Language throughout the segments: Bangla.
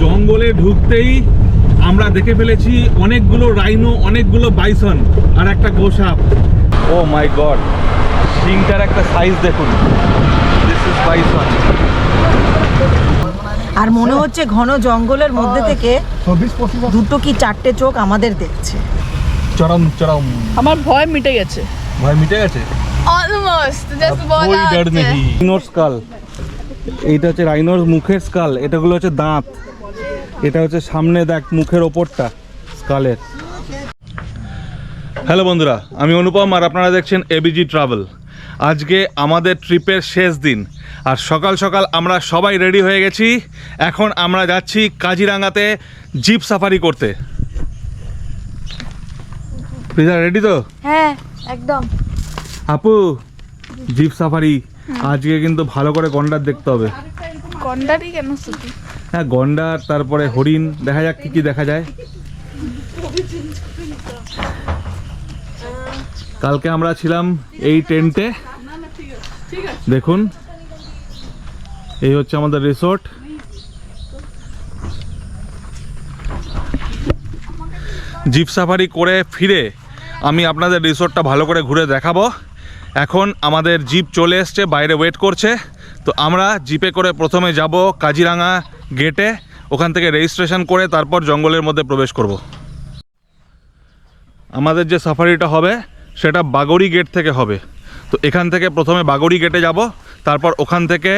জঙ্গলে ঢুকতেই আমরা দেখে ফেলেছি অনেকগুলো রাইনো অনেকগুলো বাইসন আর একটা গোসাপ। ও মাই গড সিংটার একটা সাইজ দেখুন। দিস ইজ বাইসন আর মনে হচ্ছে ঘন জঙ্গলের মধ্যে থেকে দুটো কি চারটে চোখ আমাদের দেখছে। চরম চরম। আমার ভয় মিটে গেছে। ভয় মিটে গেছে? অলমোস্ট জাস্ট বলা कोई এইটা হচ্ছে রাইনোর মুখের স্কাল এটাগুলো হচ্ছে দাঁত। এটা হচ্ছে সামনে দেখ মুখের ওপরটা স্কালের হ্যালো বন্ধুরা আমি অনুপম আর আপনারা দেখছেন এবিজি ট্রাভেল আজকে আমাদের ট্রিপের শেষ দিন আর সকাল সকাল আমরা সবাই রেডি হয়ে গেছি। এখন আমরা যাচ্ছি কাজিরাঙ্গাতে জিপ সাফারি করতে। রেডি তো? হ্যাঁ একদম। আপু জিপ সাফারি। আজকে কিন্তু ভালো করে গন্ডার দেখতে হবে। গন্ডারই কেন শুধু? হ্যাঁ গন্ডার তারপরে হরিণ দেখা যাক কি কি দেখা যায়। কালকে আমরা ছিলাম এই টেন্টে। দেখুন এই হচ্ছে আমাদের রিসোর্ট। জিপ সাফারি করে ফিরে আমি আপনাদের রিসোর্টটা ভালো করে ঘুরে দেখাবো। এখন আমাদের জিপ চলে এসছে, বাইরে ওয়েট করছে। তো আমরা জিপে করে প্রথমে যাব কাজিরাঙা গেটে ওখান থেকে রেজিস্ট্রেশন করে তারপর জঙ্গলের মধ্যে প্রবেশ করব। আমাদের যে সাফারিটা হবে, সেটা বাগরি গেট থেকে হবে। তো এখান থেকে প্রথমে বাগরি গেটে যাব, তারপর ওখান থেকে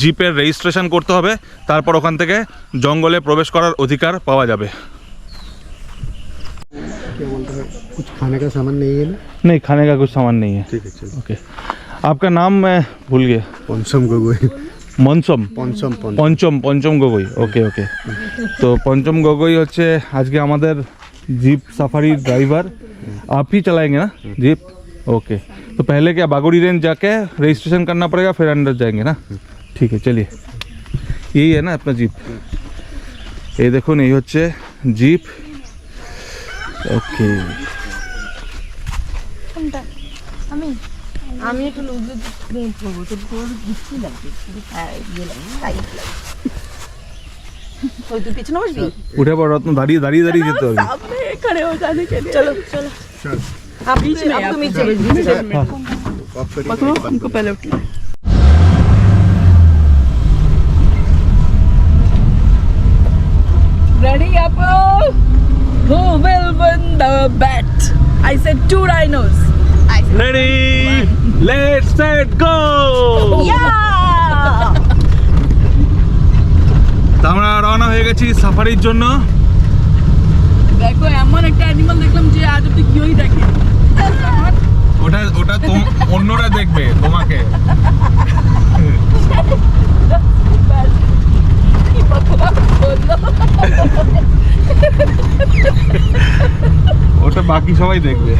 জিপের রেজিস্ট্রেশন করতে হবে, তারপর ওখান থেকে জঙ্গলে প্রবেশ করার অধিকার পাওয়া যাবে। कुछ खाने का सामान नहीं है ना नहीं खाने का कुछ सामान नहीं है ठीक है चलो ओके आपका नाम मैं भूल गया पंचम गगोई মনসম पंचम पंचम পঞ্চম পঞ্চম গগৈ ওকে ওকে তো পঞ্চম গগৈ হচ্ছে আজকে আমাদের जीप सफारी ड्राइवर आप ही चलाएंगे ना जीप ओके तो पहले क्या बागोड़ी रेंज जाके रजिस्ट्रेशन करना पड़ेगा फिर अंदर जाएंगे ना ठीक है चलिए यही है ना अपना जीप এই দেখুন এই হচ্ছে জিপ ওকে আমি আমি একটু লুজে করবো তোর তোর বুঝতেই লাগবে হ্যাঁ ইয়ে লাগবে টাইট লাগবে ওই তুই পিছনে বসবি উঠে পড় রত্ন দাঁড়িয়ে দাঁড়িয়ে দাঁড়িয়ে যেতে হবে सामने खड़े हो जाने के लिए চলো চলো আপনি बीच में, আপনি आप নিচে बीच নিচে में। पकड़ो हमको पहले उठना है। Ready up? Who will win the bet? I said two rhinos. Ready? Let's set go! তা আমরা রওনা হয়ে গেছি সাফারির জন্য। দেখো এমন একটা অ্যানিমাল দেখলাম যে আজ অব্দি কেউই দেখে ওটা ওটা অন্যরা দেখবে তোমাকে। ওটা বাকি সবাই দেখবে।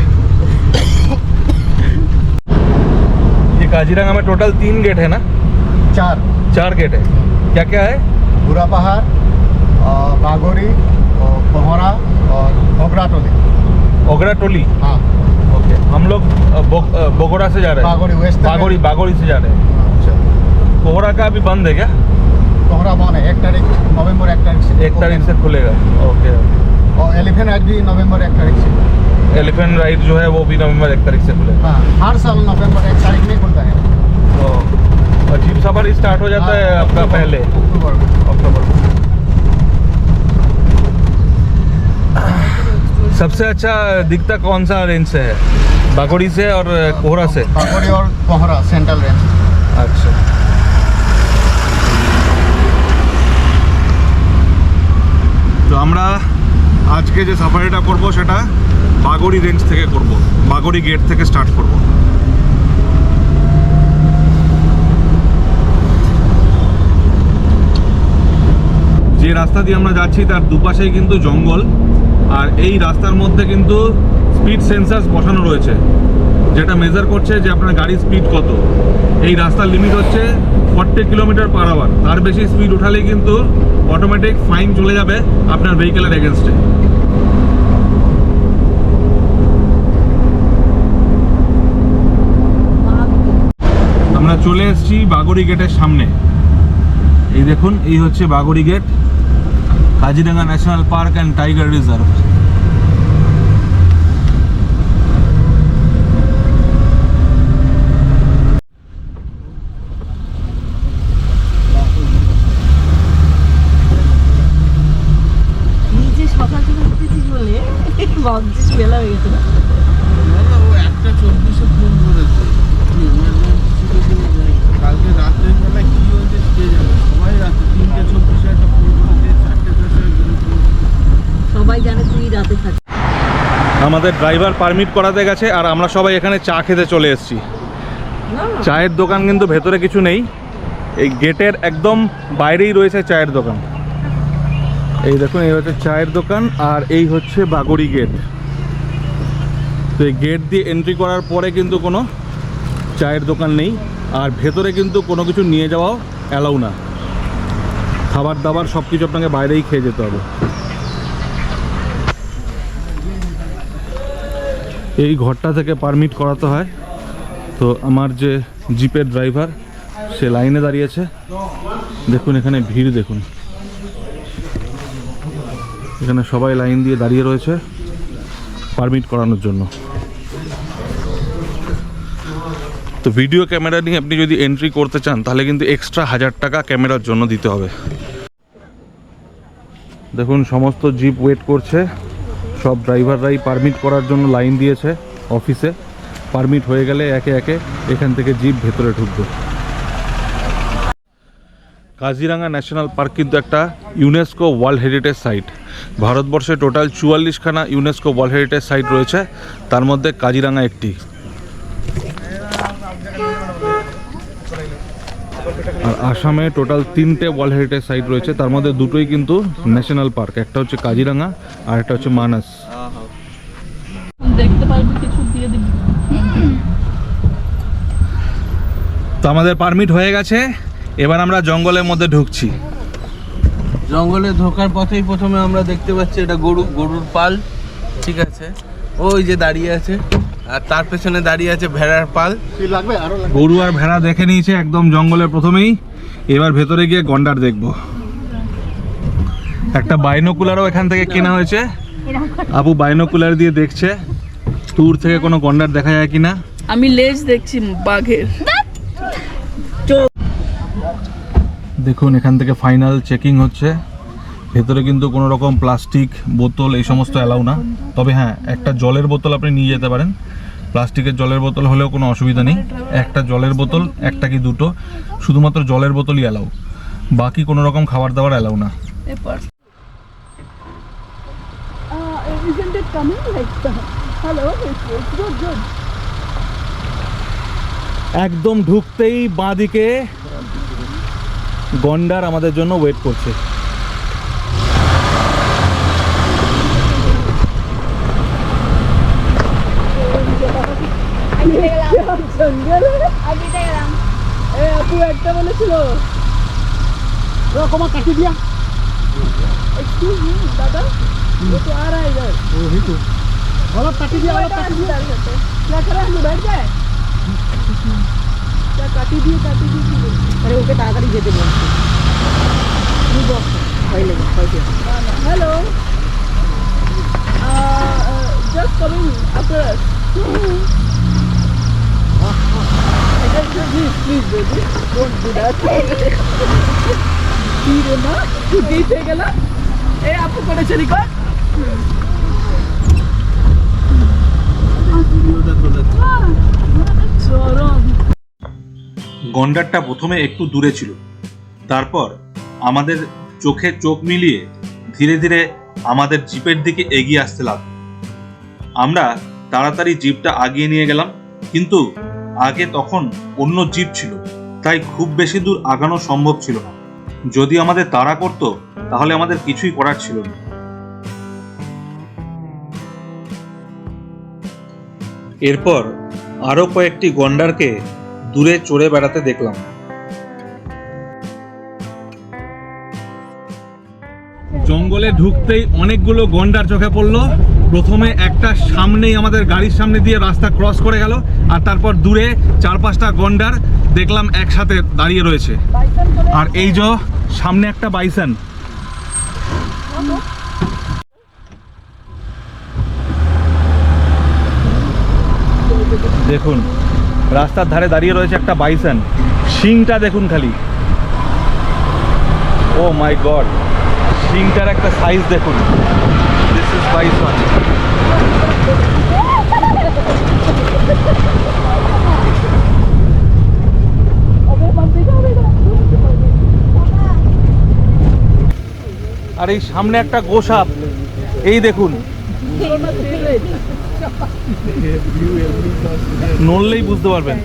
काजीरंगा में टोटल तीन गेट है ना चार चार गेट है क्या क्या है बुरा पहाड़ और बागोरी और कोहरा और घोगरा टोली ओगरा टोली हाँ ओके हम लोग अ, बो- अ, बोगोड़ा से जा रहे हैं बागोरी वेस्ट बागोड़ी बागोड़ी से जा रहे हैं अच्छा कोहरा का अभी बंद है क्या कोहरा बन है एक तारीख नवंबर एक तारीख से एक तारीख से खुलेगा ओके और एलिफेंट राइड भी नवंबर एक तारीख से एलिफेंट राइड जो है वो भी नवंबर एक तारीख से खुलेगा हाँ हर साल नवंबर एक तारीख में खुलता है तो और जीप सफारी स्टार्ट हो जाता है हाँ, आपका अक्टूबर- पहले अक्टूबर में अक्टूबर में। सबसे अच्छा दिखता कौन सा रेंज से है बागोड़ी से और कोहरा से बागोरी और कोहरा सेंट्रल रेंज আচ্ছা তো আমরা আজকে যে সাফারিটা করব সেটা বাগড়ি রেঞ্জ থেকে করব। বাগড়ি গেট থেকে স্টার্ট করব। যে রাস্তা দিয়ে আমরা যাচ্ছি তার দুপাশেই কিন্তু জঙ্গল, আর এই রাস্তার মধ্যে কিন্তু স্পিড সেন্সার বসানো রয়েছে। যেটা মেজার করছে যে আপনার গাড়ির স্পিড কত। এই রাস্তার লিমিট হচ্ছে ফর্টি কিলোমিটার পার আওয়ার তার বেশি স্পিড উঠালেই কিন্তু অটোমেটিক ফাইন চলে যাবে আপনার ভেহিকেলের এগেনস্টে আমরা চলে এসেছি বাগড়ি গেটের সামনে। এই দেখুন, এই হচ্ছে Bagori gate, Kaziranga national park and tiger reserve নিজে সকাল থেকে উঠেছিস বলে ভাবছিস বেলা হয়ে গেছে না একটা চব্বিশে ফোন করেছে কালকে রাত্রে বেলা কি হয়েছে কে জানে সবাই রাত্রে তিনটে চব্বিশে একটা ফোন করেছে চারটে দশে সবাই জানে তুই রাতে থাকিস আমাদের ড্রাইভার পারমিট করাতে গেছে আর আমরা সবাই এখানে চা খেতে চলে এসেছি। চায়ের দোকান কিন্তু ভেতরে কিছু নেই। এই গেটের একদম বাইরেই রয়েছে চায়ের দোকান। এই দেখুন এই হচ্ছে চায়ের দোকান আর এই হচ্ছে বাগড়ি গেট। তো এই গেট দিয়ে এন্ট্রি করার পরে কিন্তু কোনো চায়ের দোকান নেই আর ভেতরে কিন্তু কোনো কিছু নিয়ে যাওয়াও অ্যালাউ না। খাবার দাবার সব কিছু আপনাকে বাইরেই খেয়ে যেতে হবে। এই ঘরটা থেকে পারমিট করাতে হয়। তো আমার যে জিপের ড্রাইভার সে লাইনে দাঁড়িয়েছে। দেখুন, এখানে ভিড় দেখুন। এখানে সবাই লাইন দিয়ে দাঁড়িয়ে রয়েছে পারমিট করানোর জন্য। তো ভিডিও ক্যামেরা নিয়ে আপনি যদি এন্ট্রি করতে চান, তাহলে কিন্তু এক্সট্রা হাজার টাকা ক্যামেরার জন্য দিতে হবে। দেখুন, সমস্ত জিপ ওয়েট করছে। সব ড্রাইভাররাই পারমিট করার জন্য লাইন দিয়েছে অফিসে। পারমিট হয়ে গেলে একে একে এখান থেকে জিপ ভেতরে ঢুকবে। কাজিরাঙ্গা ন্যাশনাল পার্ক কিন্তু একটা ইউনেস্কো ওয়ার্ল্ড হেরিটেজ সাইট। ভারতবর্ষে টোটাল চুয়াল্লিশখানা ইউনেস্কো ওয়ার্ল্ড হেরিটেজ সাইট রয়েছে, তার মধ্যে কাজিরাঙ্গা একটি। আর আসামে টোটাল তিনটে ওয়ার্ল্ড হেরিটেজ সাইট রয়েছে। তার মধ্যে দুটোই কিন্তু ন্যাশনাল পার্ক একটা হচ্ছে কাজিরাঙ্গা আর একটা হচ্ছে মানাস। দেখতে পারবি কিছু দিয়ে দিবি। তো আমাদের পারমিট হয়ে গেছে এবার আমরা জঙ্গলের মধ্যে ঢুকছি। জঙ্গলে ঢোকার পথেই প্রথমে আমরা দেখতে পাচ্ছি এটা গরু গরুর পাল ঠিক আছে? ওই যে দাঁড়িয়ে আছে। আর তার পেছনে দাঁড়িয়ে আছে ভেড়ার পাল। লাগবে? গরু আর ভেড়া দেখে নিয়েছে একদম জঙ্গলের প্রথমেই। এবার ভেতরে গিয়ে গন্ডার দেখব। একটা বাইনোকুলারও এখান থেকে কেনা হয়েছে। আপু বাইনোকুলার দিয়ে দেখছে। দূর থেকে কোনো গন্ডার দেখা যায় কিনা? আমি লেজ দেখছি বাঘের। দেখুন এখান থেকে ফাইনাল চেকিং হচ্ছে। ভেতরে কিন্তু কোনো রকম প্লাস্টিক বোতল এই সমস্ত অ্যালাউ না। তবে হ্যাঁ একটা জলের বোতল আপনি নিয়ে যেতে পারেন। প্লাস্টিকের জলের বোতল হলেও কোনো অসুবিধা নেই। একটা জলের বোতল একটা কি দুটো। শুধুমাত্র জলের বোতলই অ্যালাউ বাকি কোনো রকম খাবার দাবার অ্যালাউ না। একদম ঢুকতেই বাঁদিকে গন্ডার আমাদের জন্য ওয়েট করছে। আগে গেলাম এ আপু একটা বলেছিল কমা কাটি দিয়া एक्सक्यूज मी दादा वो तो आ रहा है इधर ও হিটু অলপ কাটি দিয়া অলপ बैठा কাটি है দিয়া अंदर करते क्या करें हम बैठ जाए क्या काटी दिए काटी दिए की बोल আরে ওকে তাড়াতাড়ি যেতে বলছি তুমি বস ভয় লেগে ভয় পেও না। Hello just coming after us please please baby don't do that তোলাচ্ছে গন্ডারটা প্রথমে একটু দূরে ছিল। তারপর আমাদের চোখে চোখ মিলিয়ে ধীরে ধীরে আমাদের জিপের দিকে এগিয়ে আসতে লাগল। আমরা তাড়াতাড়ি জিপটা আগিয়ে নিয়ে গেলাম, কিন্তু আগে তখন অন্য জীব ছিল, তাই খুব বেশি দূর আগানো সম্ভব ছিল না। যদি আমাদের তাড়া করতো, তাহলে আমাদের কিছুই করার ছিল না। এরপর আরও কয়েকটি গন্ডারকে দূরে চড়ে বেড়াতে দেখলাম। ঢুকতেই অনেকগুলো গন্ডার চোখে পড়ল। প্রথমে একটা সামনেই আমাদের গাড়ির সামনে দিয়ে রাস্তা ক্রস করে গেল, আর তারপর দূরে চার পাঁচটা গন্ডার দেখলাম একসাথে দাঁড়িয়ে রয়েছে। আর এই যে সামনে একটা বাইসন। দেখুন, রাস্তার ধারে দাঁড়িয়ে রয়েছে একটা বাইসন। শিংটা দেখুন খালি। ও মাই গড। শিংটার একটা সাইজ দেখুন। দিস ইজ বাইসন আর এই সামনে একটা গোসাপ। এই দেখুন। নড়লেই বুঝতে পারবেন।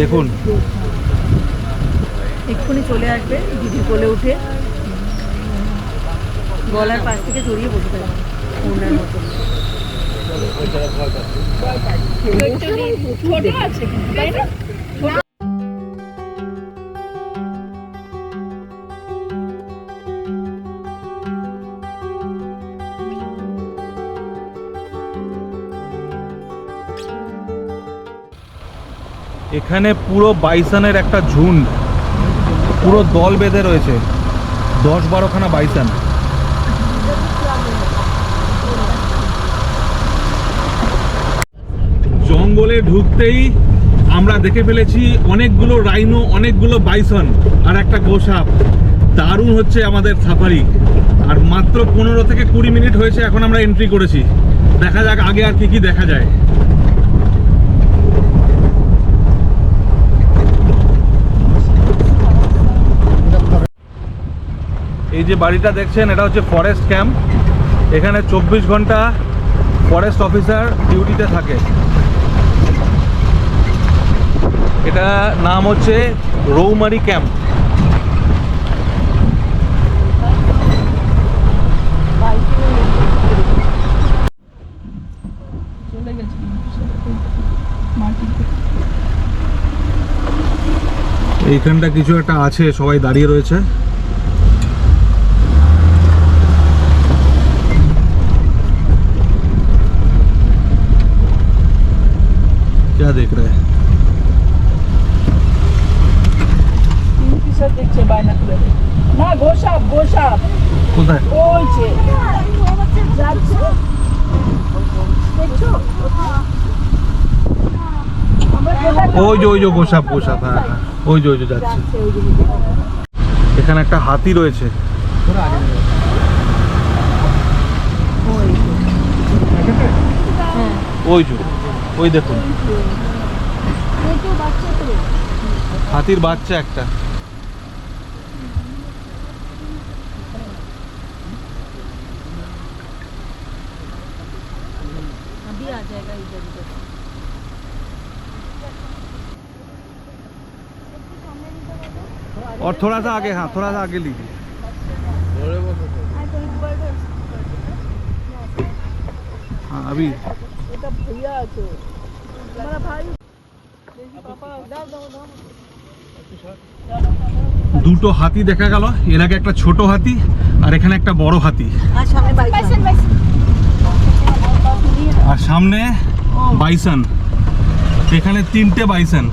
দেখুন। এক্ষুনি চলে আসবে, দিদি কোলে উঠে। গলার পাশ থেকে জড়িয়ে বসে থাকবে ওনার মতো। এখানে পুরো বাইসনের একটা ঝুন্ড, পুরো দল বেঁধে রয়েছে। দশ বারোখানা বাইসন। জঙ্গলে ঢুকতেই আমরা দেখে ফেলেছি অনেকগুলো রাইনো অনেকগুলো বাইসন আর একটা গোসাপ। দারুণ হচ্ছে আমাদের সাফারি আর মাত্র পনেরো থেকে কুড়ি মিনিট হয়েছে এখন আমরা এন্ট্রি করেছি। দেখা যাক আগে আর কি কি দেখা যায়। এই যে বাড়িটা দেখছেন, এটা হচ্ছে ফরেস্ট ক্যাম্প এখানে চব্বিশ ঘণ্টা ফরেস্ট অফিসার ডিউটিতে থাকে। এটা নাম হচ্ছে রৌমারি ক্যাম্প চলে গেছে মাটিতে এইখানটা কিছু একটা আছে সবাই দাঁড়িয়ে রয়েছে क्या देख रहे हैं না গোসাপ গোসাপ। কোথায়? ওই যে। যাচ্ছে? দেখছ? ওই যে ওই যে গোসাপ গোসাপ হ্যাঁ ওই যে ওই যে যাচ্ছে। এখানে একটা হাতি রয়েছে। ওই যে। ওই দেখুন। হাতির বাচ্চা একটা। और थोड़ा सा आगे हाँ थोड़ा सा आगे लीजिए। हाँ अभी। দুটো হাতি দেখা গেল এর আগে একটা ছোট হাতি আর এখানে একটা বড় হাতি। আর সামনে বাইসন এখানে তিনটে বাইসন।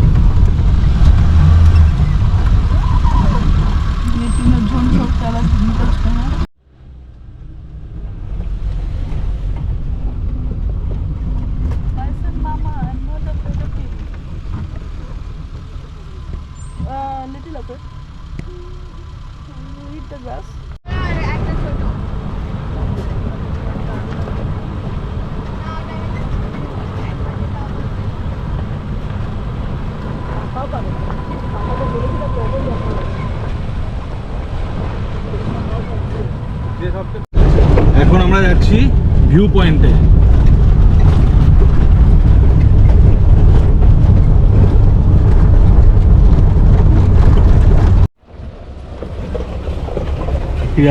ভিউ পয়েন্টে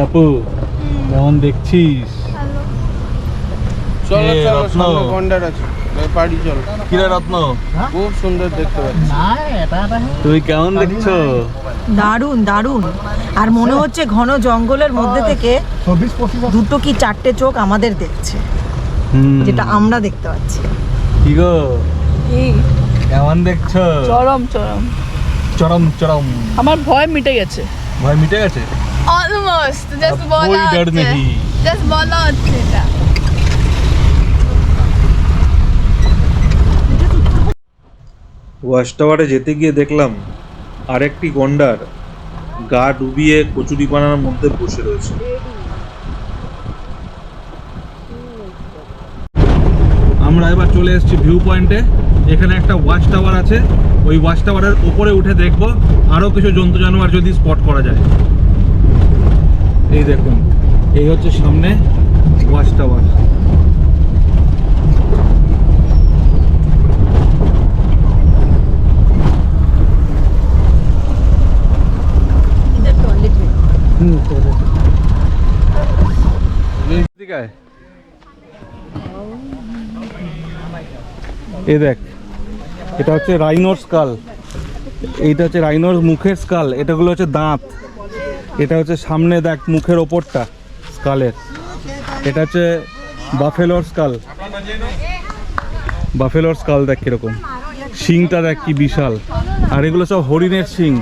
আপু কেমন দেখছিস? চলো চলো সামনে গন্ডার আছে। পার্টি চল কিরা রত্ন খুব সুন্দর দেখতে পাচ্ছি। তুমি কেমন দেখছ? দারুণ দারুণ। আর মনে হচ্ছে ঘন জঙ্গলের মধ্যে থেকে দুটো কি চারটে চোখ আমাদের দেখছে যেটা আমরা দেখতে পাচ্ছি। কি গো? কেমন দেখছ? চরম চরম। চরম চরম। আমার ভয় মিটে গেছে। ভয় মিটে গেছে? অলমোস্ট জাস্ট বলা হচ্ছে। জাস্ট বলা হচ্ছে এটা। ওয়াচ টাওয়ারে যেতে গিয়ে দেখলাম আরেকটি গন্ডার গা ডুবিয়ে কচুরি বানানোর মধ্যে বসে রয়েছে। আমরা এবার চলে এসেছি ভিউ পয়েন্টে। এখানে একটা ওয়াচ টাওয়ার আছে। ওই ওয়াচ টাওয়ারের উপরে উঠে দেখব আরও কিছু জন্তু জানোয়ার যদি স্পট করা যায়। এই দেখুন, এই হচ্ছে সামনে ওয়াচ টাওয়ার। এই দেখ, এটা হচ্ছে রাইনোর স্কাল এইটা হচ্ছে রাইনোর মুখের স্কাল এটাগুলো হচ্ছে দাঁত। এটা হচ্ছে সামনে দেখ, মুখের ওপরটা স্কালের এটা হচ্ছে বাফেলোর স্কাল বাফেলোর স্কাল দেখ কীরকম। শিংটা দেখ কি বিশাল। আর এগুলো সব হরিণের শিং।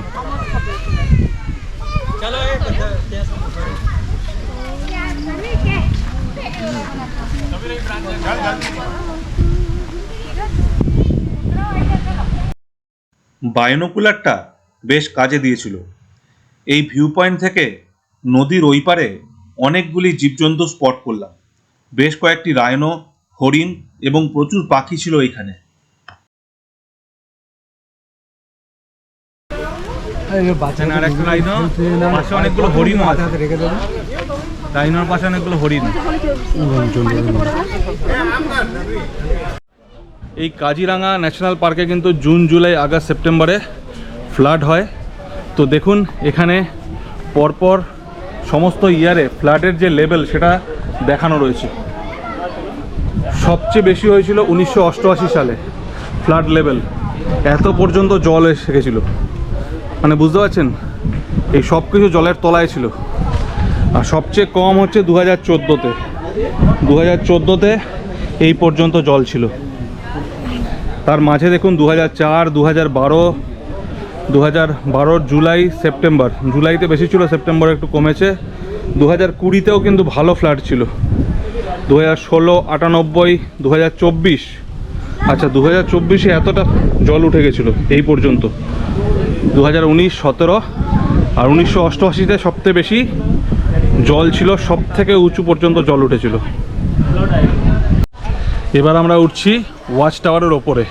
বায়োনোকুলারটা বেশ কাজে দিয়েছিল। এই ভিউ পয়েন্ট থেকে নদীর ওই পারে অনেকগুলি জীবজন্তু স্পট করলাম। বেশ কয়েকটি রায়নো হরিণ এবং প্রচুর পাখি ছিল এখানে। এখানে আর একটা রাইনো পাশে অনেকগুলো হরিণও আছে। রাইনোর পাশে অনেকগুলো হরিণ। এই কাজিরাঙা ন্যাশনাল পার্কে কিন্তু জুন, জুলাই, আগস্ট, সেপ্টেম্বরে ফ্লাড হয়। তো দেখুন, এখানে পরপর সমস্ত ইয়ারে ফ্লাডের যে লেভেল, সেটা দেখানো রয়েছে। সবচেয়ে বেশি হয়েছিল উনিশশো অষ্টআশি সালে, ফ্লাড লেভেল। এত পর্যন্ত জল এসে গেছিল। মানে বুঝতে পারছেন? এই সব কিছু জলের তলায় ছিল। আর সবচেয়ে কম হচ্ছে দু হাজার চোদ্দোতে। দু হাজার চোদ্দোতে এই পর্যন্ত জল ছিল। তার মাঝে দেখুন দু হাজার চার দু হাজার বারো দু হাজার জুলাই, সেপ্টেম্বর। জুলাইতে বেশি ছিল, সেপ্টেম্বর একটু কমেছে। দু হাজার কুড়িতেও কিন্তু ভালো ফ্ল্যাট ছিল। দু হাজার ষোলো, আটানব্বই দু হাজার চব্বিশ। আচ্ছা দু হাজার চব্বিশে এতটা জল উঠে গেছিল এই পর্যন্ত। দু হাজার উনিশ, সতেরো। আর উনিশশো অষ্টআশিতে সবথেকে বেশি জল ছিল সব থেকে উঁচু পর্যন্ত জল উঠেছিল। এবার আমরা উঠছি ওয়াচ টাওয়ারের ওপরে।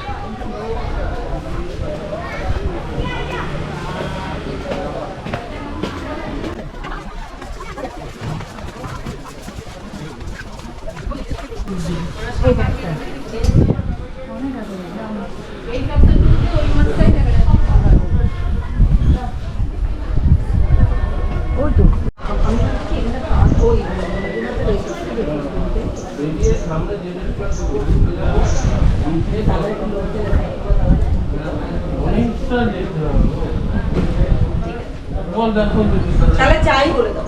তাহলে চাই করে দাও।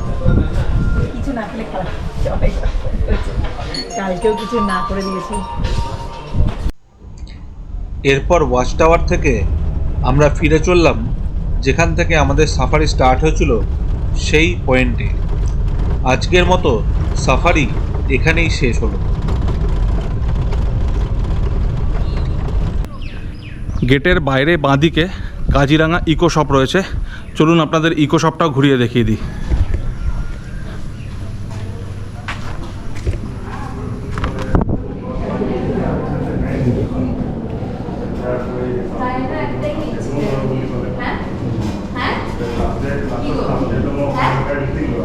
কিছু না খেলে খারাপ কালকেও কিছু না করে দিয়েছি। এরপর ওয়াচ টাওয়ার থেকে আমরা ফিরে চললাম যেখান থেকে আমাদের সাফারি স্টার্ট হয়েছিল সেই পয়েন্টে আজকের মতো সাফারি এখানেই শেষ হলো। গেটের বাইরে বাঁদিকে কাজিরাঙা ইকো শপ রয়েছে। চলুন আপনাদের ইকো শপটাও ঘুরিয়ে দেখিয়ে দিই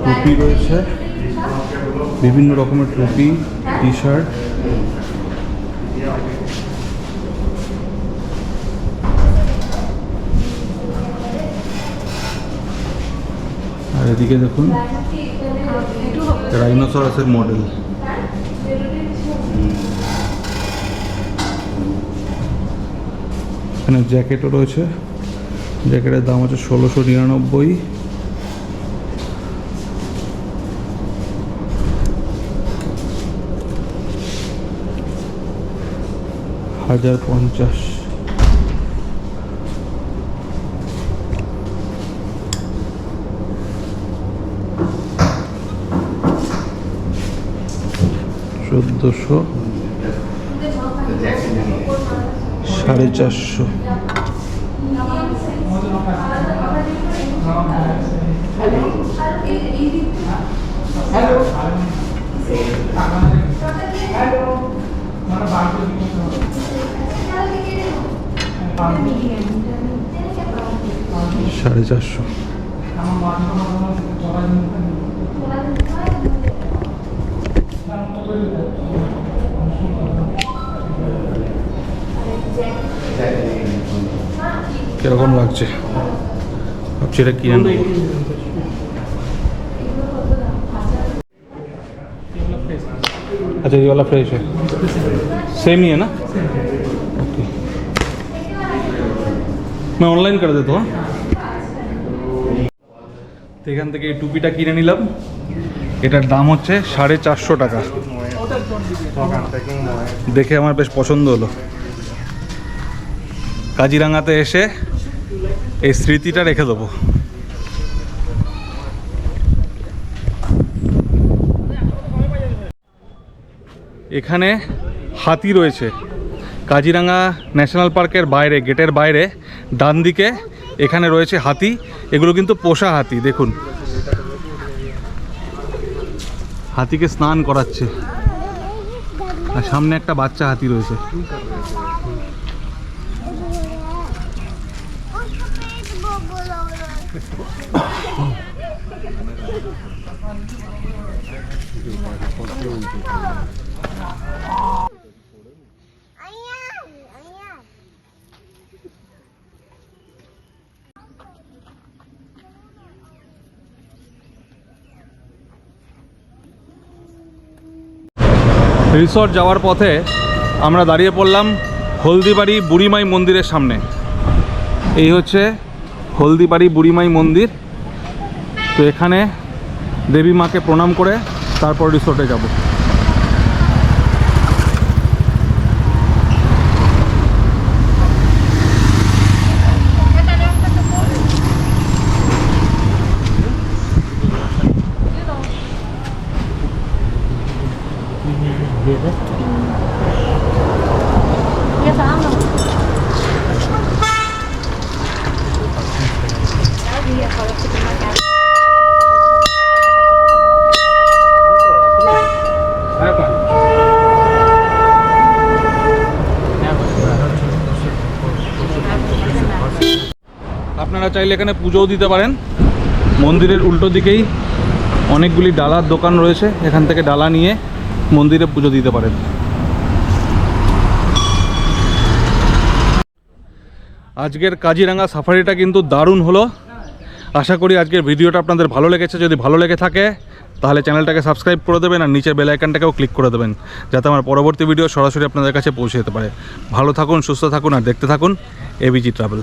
টুপি রয়েছে বিভিন্ন রকমের টুপি টি শার্ট আর এদিকে দেখুন, রাইনোসরাসের মডেল। এখানে জ্যাকেটও রয়েছে। জ্যাকেটের দাম হচ্ছে ষোলোশো নিরানব্বই। হাজার পঞ্চাশ চোদ্দশো সাড়ে চারশো। সাড়ে চারশো কিরকম লাগছে ভাবছি এটা কিনে নেবো अच्छा ये वाला फ्रेश है सेम ही है ना ओके मैं অনলাইন করে দিত হ্যাঁ এখান থেকে টুপিটা কিনে নিলাম। এটার দাম হচ্ছে সাড়ে চারশো টাকা। দেখে আমার বেশ পছন্দ হলো। কাজিরাঙাতে এসে এই স্মৃতিটা রেখে দেবো। এখানে হাতি রয়েছে। কাজিরাঙা ন্যাশনাল পার্কের বাইরে, গেটের বাইরে ডান দিকে এখানে রয়েছে হাতি, এগুলো কিন্তু পোষা হাতি, দেখুন। হাতিকে স্নান করাচ্ছে। আর সামনে একটা বাচ্চা হাতি রয়েছে। রিসর্ট যাওয়ার পথে আমরা দাঁড়িয়ে পড়লাম হলদিবাড়ি বুড়িমাই মন্দিরের সামনে। এই হচ্ছে হলদিবাড়ি বুড়িমাই মন্দির। তো এখানে দেবী মাকে প্রণাম করে তারপর রিসর্টে যাব। আপনারা চাইলে এখানে পুজোও দিতে পারেন। মন্দিরের উল্টো দিকেই অনেকগুলি ডালার দোকান রয়েছে। এখান থেকে ডালা নিয়ে মন্দিরে পুজো দিতে পারেন। আজকের কাজিরাঙ্গা সাফারিটা কিন্তু দারুণ হলো। আশা করি আজকের ভিডিওটা আপনাদের ভালো লেগেছে। যদি ভালো লেগে থাকে, তাহলে চ্যানেলটাকে সাবস্ক্রাইব করে দেবেন আর নিচের বেল আইকনটাকেও ক্লিক করে দেবেন, যাতে আমার পরবর্তী ভিডিও সরাসরি আপনাদের কাছে পৌঁছে যেতে পারে। ভালো থাকুন, সুস্থ থাকুন আর দেখতে থাকুন এবিজি ট্রাভেল